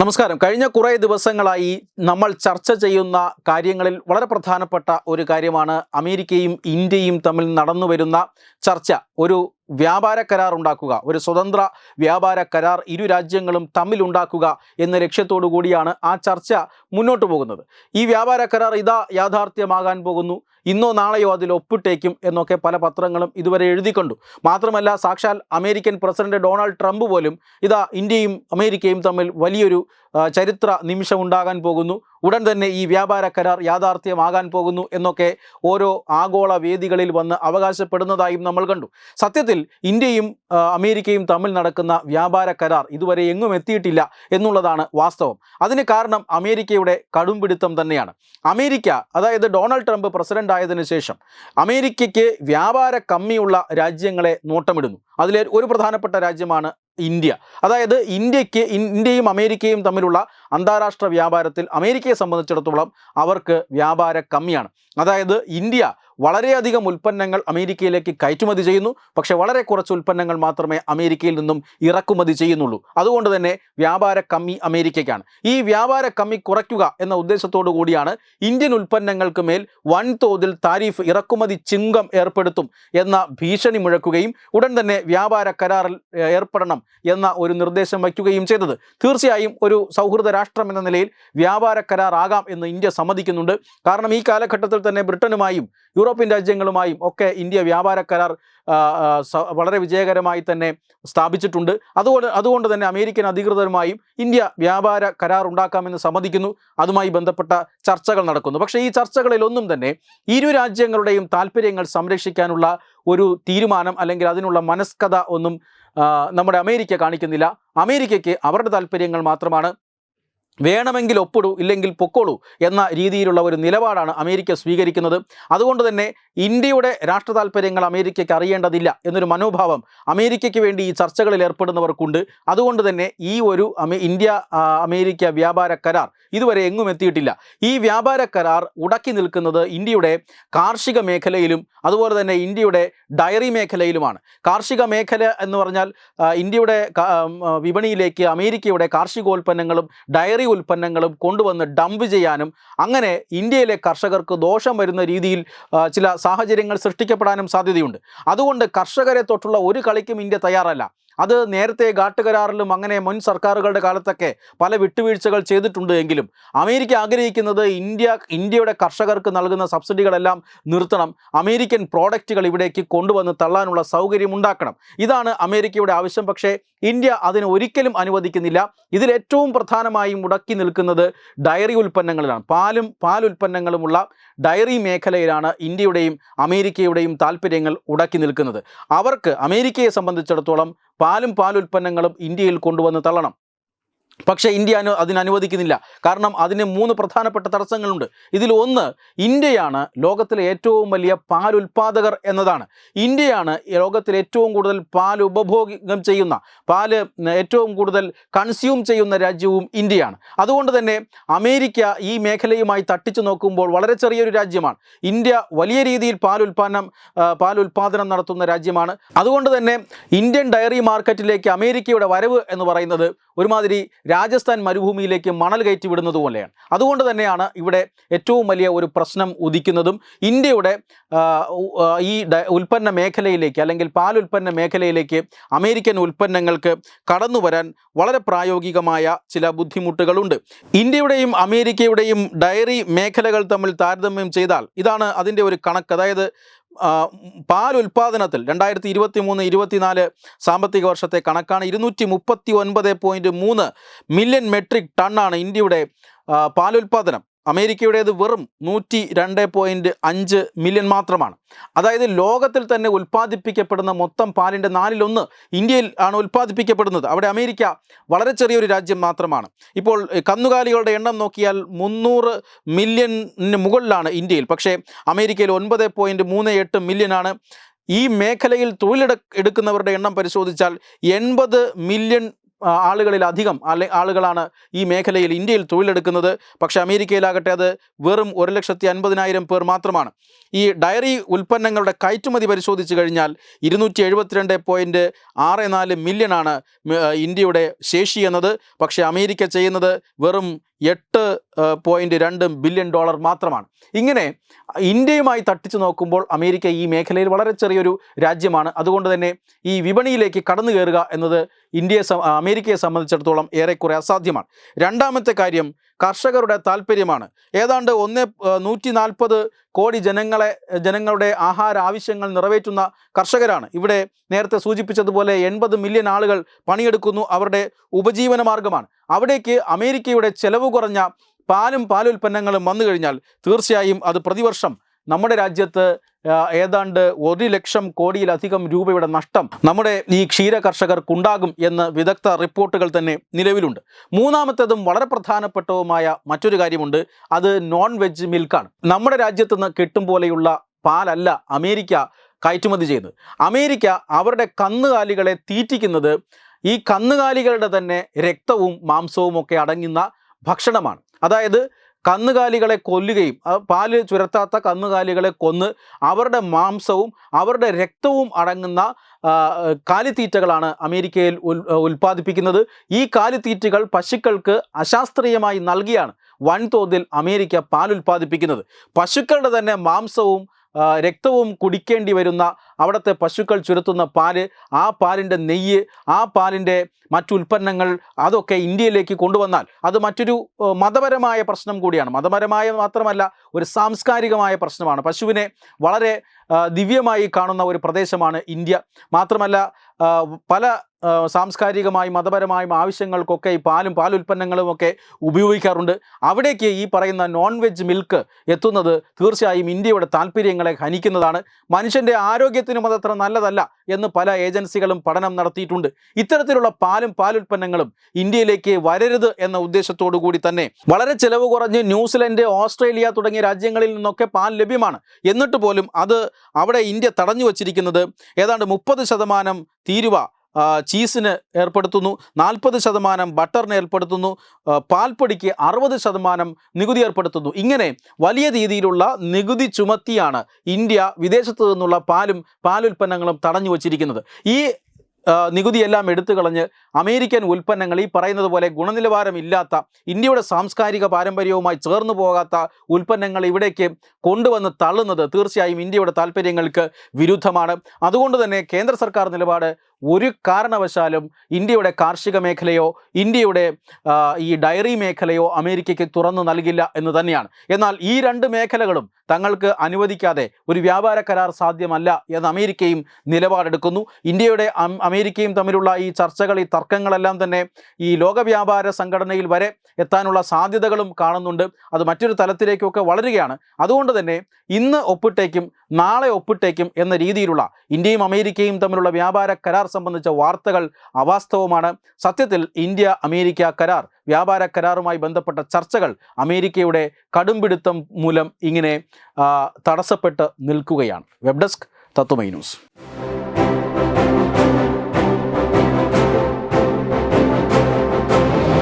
നമസ്കാരം. കഴിഞ്ഞ കുറേ ദിവസങ്ങളായി നമ്മൾ ചർച്ച ചെയ്യുന്ന കാര്യങ്ങളിൽ വളരെ പ്രധാനപ്പെട്ട ഒരു കാര്യമാണ് അമേരിക്കയും ഇന്ത്യയും തമ്മിൽ നടന്നു വരുന്ന ചർച്ച. ഒരു വ്യാപാര കരാർ ഉണ്ടാക്കുക ഒരു സ്വതന്ത്ര വ്യാപാര കരാർ ഇരു രാജ്യങ്ങളും തമ്മിലുണ്ടാക്കുക എന്ന ലക്ഷ്യത്തോടു കൂടിയാണ് ആ ചർച്ച മുന്നോട്ട് പോകുന്നത്. ഈ വ്യാപാര കരാർ ഇതാ യാഥാർത്ഥ്യമാകാൻ പോകുന്നു. ഇന്നോ നാളെയോ അതിൽ ഒപ്പിട്ടേക്കും എന്നൊക്കെ പല പത്രങ്ങളും ഇതുവരെ എഴുതിക്കൊണ്ടു മാത്രമല്ല സാക്ഷാൽ അമേരിക്കൻ പ്രസിഡന്റ് ഡൊണാൾഡ് ട്രംപ് പോലും ഇതാ ഇന്ത്യയും അമേരിക്കയും തമ്മിൽ വലിയൊരു ചരിത്ര നിമിഷം ഉണ്ടാകാൻ പോകുന്നു. ഉടൻ തന്നെ ഈ വ്യാപാര കരാർ യാഥാർത്ഥ്യമാകാൻ പോകുന്നു എന്നൊക്കെ ഓരോ ആഗോള വേദികളിൽ വന്ന് അവകാശപ്പെടുന്നതായും നമ്മൾ കണ്ടു. സത്യത്തിൽ ഇന്ത്യയും അമേരിക്കയും തമ്മിൽ നടക്കുന്ന വ്യാപാര കരാർ ഇതുവരെ എങ്ങും എത്തിയിട്ടില്ല എന്നുള്ളതാണ് വാസ്തവം. അതിന് കാരണം അമേരിക്കയുടെ കടുംപിടുത്തം തന്നെയാണ്. അമേരിക്ക അതായത് ഡൊണാൾഡ് ട്രംപ് പ്രസിഡന്റ് ആയതിനു ശേഷം അമേരിക്കയ്ക്ക് വ്യാപാര കമ്മിയുള്ള രാജ്യങ്ങളെ നോട്ടമിടുന്നു. അതിലെ ഒരു പ്രധാനപ്പെട്ട രാജ്യമാണ് ഇന്ത്യ. അതായത് ഇന്ത്യയ്ക്ക് ഇന്ത്യയും അമേരിക്കയും തമ്മിലുള്ള അന്താരാഷ്ട്ര വ്യാപാരത്തിൽ അമേരിക്കയെ സംബന്ധിച്ചിടത്തോളം അവർക്ക് വ്യാപാര കമ്മിയാണ്. അതായത് ഇന്ത്യ വളരെയധികം ഉൽപ്പന്നങ്ങൾ അമേരിക്കയിലേക്ക് കയറ്റുമതി ചെയ്യുന്നു. പക്ഷേ വളരെ കുറച്ച് ഉൽപ്പന്നങ്ങൾ മാത്രമേ അമേരിക്കയിൽ നിന്നും ഇറക്കുമതി ചെയ്യുന്നുള്ളൂ. അതുകൊണ്ട് തന്നെ വ്യാപാര കമ്മി അമേരിക്കയ്ക്കാണ്. ഈ വ്യാപാര കമ്മി കുറയ്ക്കുക എന്ന ഉദ്ദേശത്തോടു കൂടിയാണ് ഇന്ത്യൻ ഉൽപ്പന്നങ്ങൾക്ക് മേൽ വൻതോതിൽ താരിഫ് ഇറക്കുമതി ചിങ്കം ഏർപ്പെടുത്തും എന്ന ഭീഷണി മുഴക്കുകയും ഉടൻ തന്നെ വ്യാപാര കരാറിൽ ഏർപ്പെടണം എന്ന ഒരു നിർദ്ദേശം വയ്ക്കുകയും ചെയ്തത്. തീർച്ചയായും ഒരു സൗഹൃദ രാഷ്ട്രം എന്ന നിലയിൽ വ്യാപാര കരാറാകാം എന്ന് ഇന്ത്യ സമ്മതിക്കുന്നുണ്ട്. കാരണം ഈ കാലഘട്ടത്തിൽ തന്നെ ബ്രിട്ടനുമായും യൂറോപ്യൻ രാജ്യങ്ങളുമായും ഒക്കെ ഇന്ത്യ വ്യാപാര കരാർ വളരെ വിജയകരമായി തന്നെ സ്ഥാപിച്ചിട്ടുണ്ട്. അതുകൊണ്ട് അതുകൊണ്ട് തന്നെ അമേരിക്കൻ അധികൃതരുമായും ഇന്ത്യ വ്യാപാര കരാർ ഉണ്ടാക്കാമെന്ന് സമ്മതിക്കുന്നു. അതുമായി ബന്ധപ്പെട്ട ചർച്ചകൾ നടക്കുന്നു. പക്ഷേ ഈ ചർച്ചകളിലൊന്നും തന്നെ ഇരു രാജ്യങ്ങളുടെയും താല്പര്യങ്ങൾ സംരക്ഷിക്കാനുള്ള ഒരു തീരുമാനം അല്ലെങ്കിൽ അതിനുള്ള മനസ്കഥ ഒന്നും നമ്മുടെ അമേരിക്ക കാണിക്കുന്നില്ല. അമേരിക്കയ്ക്ക് അവരുടെ താല്പര്യങ്ങൾ മാത്രമാണ്. വേണമെങ്കിൽ ഒപ്പിടൂ ഇല്ലെങ്കിൽ പൊക്കോളൂ എന്ന രീതിയിലുള്ള ഒരു നിലപാടാണ് അമേരിക്ക സ്വീകരിക്കുന്നത്. അതുകൊണ്ട് തന്നെ ഇന്ത്യയുടെ രാഷ്ട്ര താല്പര്യങ്ങൾ അമേരിക്കയ്ക്ക് അറിയേണ്ടതില്ല എന്നൊരു മനോഭാവം അമേരിക്കയ്ക്ക് വേണ്ടി ഈ ചർച്ചകളിൽ ഏർപ്പെടുന്നവർക്കുണ്ട്. അതുകൊണ്ട് തന്നെ ഈ ഒരു ഇന്ത്യ അമേരിക്ക വ്യാപാര കരാർ ഇതുവരെ എങ്ങും എത്തിയിട്ടില്ല. ഈ വ്യാപാര കരാർ ഉടക്കി നിൽക്കുന്നത് ഇന്ത്യയുടെ കാർഷിക മേഖലയിലും അതുപോലെ തന്നെ ഇന്ത്യയുടെ ഡയറി മേഖലയിലുമാണ്. കാർഷിക മേഖല എന്ന് പറഞ്ഞാൽ ഇന്ത്യയുടെ വിപണിയിലേക്ക് അമേരിക്കയുടെ കാർഷികോൽപ്പന്നങ്ങളും ഡയറി ഉൽപ്പന്നങ്ങളും കൊണ്ടുവന്ന് ഡംപ് ചെയ്യാനും അങ്ങനെ ഇന്ത്യയിലെ കർഷകർക്ക് ദോഷം വരുന്ന രീതിയിൽ ചില സാഹചര്യങ്ങൾ സൃഷ്ടിക്കപ്പെടാനും സാധ്യതയുണ്ട്. അതുകൊണ്ട് കർഷകരെ തൊട്ടുള്ള ഒരു കളിക്കും ഇന്ത്യ തയ്യാറല്ല. അത് നേരത്തെ കരാറിലും അങ്ങനെ മുൻ സർക്കാരുകളുടെ കാലത്തൊക്കെ പല വിട്ടുവീഴ്ചകൾ ചെയ്തിട്ടുണ്ട് എങ്കിലും അമേരിക്ക ആഗ്രഹിക്കുന്നത് ഇന്ത്യ ഇന്ത്യയുടെ കർഷകർക്ക് നൽകുന്ന സബ്സിഡികളെല്ലാം നിർത്തണം അമേരിക്കൻ പ്രോഡക്റ്റുകൾ ഇവിടേക്ക് കൊണ്ടുവന്ന് തള്ളാനുള്ള സൗകര്യം ഉണ്ടാക്കണം. ഇതാണ് അമേരിക്കയുടെ ആവശ്യം. പക്ഷേ ഇന്ത്യ അതിന് ഒരിക്കലും അനുവദിക്കുന്നില്ല. ഇതിലേറ്റവും പ്രധാനമായും മുടക്കി നിൽക്കുന്നത് ഡയറി ഉൽപ്പന്നങ്ങളിലാണ്. പാലും പാൽ ഉൽപ്പന്നങ്ങളുമുള്ള ഡയറി മേഖലയിലാണ് ഇന്ത്യയുടെയും അമേരിക്കയുടെയും താല്പര്യങ്ങൾ ഉടക്കി നിൽക്കുന്നത്. അവർക്ക് അമേരിക്കയെ സംബന്ധിച്ചിടത്തോളം പാലും പാലുൽപ്പന്നങ്ങളും ഇന്ത്യയിൽ കൊണ്ടുവന്ന് തള്ളണം. പക്ഷേ ഇന്ത്യ അനു അതിന് അനുവദിക്കുന്നില്ല കാരണം അതിന് മൂന്ന് പ്രധാനപ്പെട്ട തടസ്സങ്ങളുണ്ട്. ഇതിൽ ഒന്ന് ഇന്ത്യയാണ് ലോകത്തിലെ ഏറ്റവും വലിയ പാൽ ഉൽപ്പാദകർ എന്നതാണ്. ഇന്ത്യയാണ് ലോകത്തിൽ ഏറ്റവും കൂടുതൽ പാൽ ഉപഭോഗം ചെയ്യുന്ന പാൽ ഏറ്റവും കൂടുതൽ കൺസ്യൂം ചെയ്യുന്ന രാജ്യവും ഇന്ത്യയാണ്. അതുകൊണ്ട് തന്നെ അമേരിക്ക ഈ മേഖലയുമായി തട്ടിച്ചു നോക്കുമ്പോൾ വളരെ ചെറിയൊരു രാജ്യമാണ്. ഇന്ത്യ വലിയ രീതിയിൽ പാൽ ഉൽപ്പാദനം പാൽ ഉൽപാദനം നടത്തുന്ന രാജ്യമാണ്. അതുകൊണ്ട് തന്നെ ഇന്ത്യൻ ഡയറി മാർക്കറ്റിലേക്ക് അമേരിക്കയുടെ വരവ് എന്ന് പറയുന്നത് ഒരുമാതിരി രാജസ്ഥാൻ മരുഭൂമിയിലേക്ക് മണൽ കയറ്റി വിടുന്നത് പോലെയാണ്. അതുകൊണ്ട് തന്നെയാണ് ഇവിടെ ഏറ്റവും വലിയ ഒരു പ്രശ്നം ഉദിക്കുന്നതും ഇന്ത്യയുടെ ഈ ഉൽപ്പന്ന മേഖലയിലേക്ക് അല്ലെങ്കിൽ പാൽ ഉൽപ്പന്ന മേഖലയിലേക്ക് അമേരിക്കൻ ഉൽപ്പന്നങ്ങൾക്ക് കടന്നു വരാൻ വളരെ പ്രായോഗികമായ ചില ബുദ്ധിമുട്ടുകളുണ്ട്. ഇന്ത്യയുടെയും അമേരിക്കയുടെയും ഡയറി മേഖലകൾ തമ്മിൽ താരതമ്യം ചെയ്താൽ ഇതാണ് അതിന്റെ ഒരു കണക്ക്. അതായത് പാൽ ഉൽപ്പാദനത്തിൽ രണ്ടായിരത്തി ഇരുപത്തി മൂന്ന് ഇരുപത്തിനാല് സാമ്പത്തിക വർഷത്തെ കണക്കാണ് ഇരുന്നൂറ്റി മുപ്പത്തി ഒൻപത് പോയിന്റ് മൂന്ന് മില്യൺ മെട്രിക് ടണ്ണാണ് ഇന്ത്യയുടെ പാലുൽപാദനം. അമേരിക്കയുടേത് വെറും നൂറ്റി രണ്ട് പോയിന്റ് അഞ്ച് മില്യൺ മാത്രമാണ്. അതായത് ലോകത്തിൽ തന്നെ ഉൽപ്പാദിപ്പിക്കപ്പെടുന്ന മൊത്തം പാലിന്റെ നാലിലൊന്ന് ഇന്ത്യയിൽ ആണ് ഉൽപ്പാദിപ്പിക്കപ്പെടുന്നത്. അവിടെ അമേരിക്ക വളരെ ചെറിയൊരു രാജ്യം മാത്രമാണ്. ഇപ്പോൾ കന്നുകാലികളുടെ എണ്ണം നോക്കിയാൽ മുന്നൂറ് മില്യണിന് മുകളിലാണ് ഇന്ത്യയിൽ. പക്ഷേ അമേരിക്കയിൽ ഒൻപത് പോയിന്റ് മൂന്ന് എട്ട് മില്യനാണ് ഈ മേഖലയിൽ തൊഴിലെടു എടുക്കുന്നവരുടെ എണ്ണം പരിശോധിച്ചാൽ എൺപത് മില്യൺ ആളുകളിലധികം അല്ലെ ആളുകളാണ് ഈ മേഖലയിൽ ഇന്ത്യയിൽ തൊഴിലെടുക്കുന്നത്. പക്ഷേ അമേരിക്കയിലാകട്ടെ അത് വെറും ഒരു ലക്ഷത്തി അൻപതിനായിരം പേർ മാത്രമാണ്. ഈ ഡയറി ഉൽപ്പന്നങ്ങളുടെ കയറ്റുമതി പരിശോധിച്ച് കഴിഞ്ഞാൽ ഇരുന്നൂറ്റി എഴുപത്തിരണ്ട് പോയിന്റ് ആറ് നാല് മില്യണാണ് ഇന്ത്യയുടെ ശേഷി എന്നത്. പക്ഷേ അമേരിക്ക ചെയ്യുന്നത് വെറും എട്ട് പോയിന്റ് രണ്ട് ബില്യൺ ഡോളർ മാത്രമാണ്. ഇങ്ങനെ ഇന്ത്യയുമായി തട്ടിച്ചു നോക്കുമ്പോൾ അമേരിക്ക ഈ മേഖലയിൽ വളരെ ചെറിയൊരു രാജ്യമാണ്. അതുകൊണ്ട് തന്നെ ഈ വിപണിയിലേക്ക് കടന്നു കയറുക എന്നത് ഇന്ത്യയെ അമേരിക്കയെ സംബന്ധിച്ചിടത്തോളം ഏറെക്കുറെ അസാധ്യമാണ്. രണ്ടാമത്തെ കാര്യം കർഷകരുടെ താല്പര്യമാണ് ഏതാണ്ട് ഒന്ന് നൂറ്റി നാൽപ്പത് കോടി ജനങ്ങളെ ജനങ്ങളുടെ ആഹാര ആവശ്യങ്ങൾ നിറവേറ്റുന്ന കർഷകരാണ്. ഇവിടെ നേരത്തെ സൂചിപ്പിച്ചതുപോലെ എൺപത് മില്യൺ ആളുകൾ പണിയെടുക്കുന്നു. അവരുടെ ഉപജീവന മാർഗമാണ്. അവിടേക്ക് അമേരിക്കയുടെ ചെലവ് കുറഞ്ഞ പാലും പാലുൽപ്പന്നങ്ങളും വന്നു കഴിഞ്ഞാൽ തീർച്ചയായും അത് പ്രതിവർഷം നമ്മുടെ രാജ്യത്ത് ഏതാണ്ട് ഒരു ലക്ഷം കോടിയിലധികം രൂപയുടെ നഷ്ടം നമ്മുടെ ഈ ക്ഷീര കർഷകർക്കുണ്ടാകും എന്ന് വിദഗ്ധ റിപ്പോർട്ടുകൾ തന്നെ നിലവിലുണ്ട്. മൂന്നാമത്തേതും വളരെ പ്രധാനപ്പെട്ടതുമായ മറ്റൊരു കാര്യമുണ്ട്. അത് നോൺ വെജ് മിൽക്കാണ് നമ്മുടെ രാജ്യത്ത് നിന്ന് കിട്ടും പോലെയുള്ള പാലല്ല അമേരിക്ക കയറ്റുമതി ചെയ്യുന്നത്. അമേരിക്ക അവരുടെ കന്നുകാലികളെ തീറ്റിക്കുന്നത് ഈ കന്നുകാലികളുടെ തന്നെ രക്തവും മാംസവും ഒക്കെ അടങ്ങുന്ന ഭക്ഷണമാണ്. അതായത് കന്നുകാലികളെ കൊല്ലുകയും പാൽ ചുരത്താത്ത കന്നുകാലികളെ കൊന്ന് അവരുടെ മാംസവും അവരുടെ രക്തവും അടങ്ങുന്ന കാലിത്തീറ്റകളാണ് അമേരിക്കയിൽ ഉൽ ഉൽപ്പാദിപ്പിക്കുന്നത്. ഈ കാലിത്തീറ്റകൾ പശുക്കൾക്ക് അശാസ്ത്രീയമായി നൽകിയാണ് വൻതോതിൽ അമേരിക്ക പാൽ ഉൽപ്പാദിപ്പിക്കുന്നത് പശുക്കളുടെ തന്നെ മാംസവും രക്തവും കുടിക്കേണ്ടി വരുന്ന അവിടുത്തെ പശുക്കൾ ചുരത്തുന്ന പാൽ ആ പാലിന്റെ നെയ്യ് ആ പാലിന്റെ മറ്റു ഉൽപ്പന്നങ്ങൾ അതൊക്കെ ഇന്ത്യയിലേക്ക് കൊണ്ടുവന്നാൽ അത് മറ്റൊരു മതപരമായ പ്രശ്നം കൂടിയാണ്. മതപരമായ മാത്രമല്ല ഒരു സാംസ്കാരികമായ പ്രശ്നമാണ്. പശുവിനെ വളരെ ദിവ്യമായി കാണുന്ന ഒരു പ്രദേശമാണ് ഇന്ത്യ. മാത്രമല്ല പല സാംസ്കാരികമായും മതപരമായും ആവശ്യങ്ങൾക്കൊക്കെ ഈ പാലും പാലുൽപ്പന്നങ്ങളും ഒക്കെ ഉപയോഗിക്കാറുണ്ട്. അവിടേക്ക് ഈ പറയുന്ന നോൺ വെജ് മിൽക്ക് എത്തുന്നത് തീർച്ചയായും ഇന്ത്യയുടെ താല്പര്യങ്ങളെ ഹനിക്കുന്നതാണ്. മനുഷ്യന്റെ ആരോഗ്യത്തിനും അതത്ര നല്ലതല്ല എന്ന് പല ഏജൻസികളും പഠനം നടത്തിയിട്ടുണ്ട്. ഇത്തരത്തിലുള്ള പാലും പാലുൽപ്പന്നങ്ങളും ഇന്ത്യയിലേക്ക് വരരുത് എന്ന ഉദ്ദേശത്തോടു കൂടി തന്നെ വളരെ ചിലവ് കുറഞ്ഞ് ന്യൂസിലൻഡ് ഓസ്ട്രേലിയ തുടങ്ങിയ രാജ്യങ്ങളിൽ നിന്നൊക്കെ പാൽ ലഭ്യമാണ്. എന്നിട്ട് പോലും അത് അവിടെ ഇന്ത്യ തടഞ്ഞു വച്ചിരിക്കുന്നത് ഏതാണ്ട് മുപ്പത് ശതമാനം തീരുവ ചീസിന് ഏർപ്പെടുത്തുന്നു. നാൽപ്പത് ശതമാനം ബട്ടറിന് ഏർപ്പെടുത്തുന്നു. പാൽപ്പൊടിക്ക് അറുപത് ശതമാനം നികുതി ഏർപ്പെടുത്തുന്നു. ഇങ്ങനെ വലിയ രീതിയിലുള്ള നികുതി ചുമത്തിയാണ് ഇന്ത്യ വിദേശത്തു നിന്നുള്ള പാലും പാലുൽപ്പന്നങ്ങളും തടഞ്ഞു വച്ചിരിക്കുന്നത്. ഈ നികുതിയെല്ലാം എടുത്തു കളഞ്ഞ് അമേരിക്കൻ ഉൽപ്പന്നങ്ങൾ ഈ പറയുന്നത് പോലെ ഗുണനിലവാരമില്ലാത്ത ഇന്ത്യയുടെ സാംസ്കാരിക പാരമ്പര്യവുമായി ചേർന്നു പോകാത്ത ഉൽപ്പന്നങ്ങൾ ഇവിടേക്ക് കൊണ്ടുവന്ന് തള്ളുന്നത് തീർച്ചയായും ഇന്ത്യയുടെ താല്പര്യങ്ങൾക്ക് വിരുദ്ധമാണ്. അതുകൊണ്ട് തന്നെ കേന്ദ്ര സർക്കാർ നിലപാട് ഒരു കാരണവശാലും ഇന്ത്യയുടെ കാർഷിക മേഖലയോ ഇന്ത്യയുടെ ഈ ഡയറി മേഖലയോ അമേരിക്കയ്ക്ക് തുറന്നു നൽകില്ല എന്ന് തന്നെയാണ്. എന്നാൽ ഈ രണ്ട് മേഖലകളും തങ്ങൾക്ക് അനുവദിക്കാതെ ഒരു വ്യാപാര കരാർ സാധ്യമല്ല എന്ന് അമേരിക്കയും നിലപാടെടുക്കുന്നു. ഇന്ത്യയുടെ അമേരിക്കയും തമ്മിലുള്ള ഈ ചർച്ചകൾ ഈ തർക്കങ്ങളെല്ലാം തന്നെ ഈ ലോക വ്യാപാര സംഘടനയിൽ വരെ എത്താനുള്ള സാധ്യതകളും കാണുന്നുണ്ട്. അത് മറ്റൊരു തലത്തിലേക്കൊക്കെ വളരുകയാണ്. അതുകൊണ്ട് തന്നെ ഇന്ന് ഒപ്പിട്ടേക്കും നാളെ ഒപ്പിട്ടേക്കും എന്ന രീതിയിലുള്ള ഇന്ത്യയും അമേരിക്കയും തമ്മിലുള്ള വ്യാപാര കരാർ സംബന്ധിച്ച വാർത്തകൾ അവാസ്തവമാണ്. സത്യത്തിൽ ഇന്ത്യ അമേരിക്ക കരാർ വ്യാപാര കരാറുമായി ബന്ധപ്പെട്ട ചർച്ചകൾ അമേരിക്കയുടെ കടുംപിടുത്തം മൂലം ഇങ്ങനെ തടസ്സപ്പെട്ട് നിൽക്കുകയാണ്. Web desk Tatwamayi news.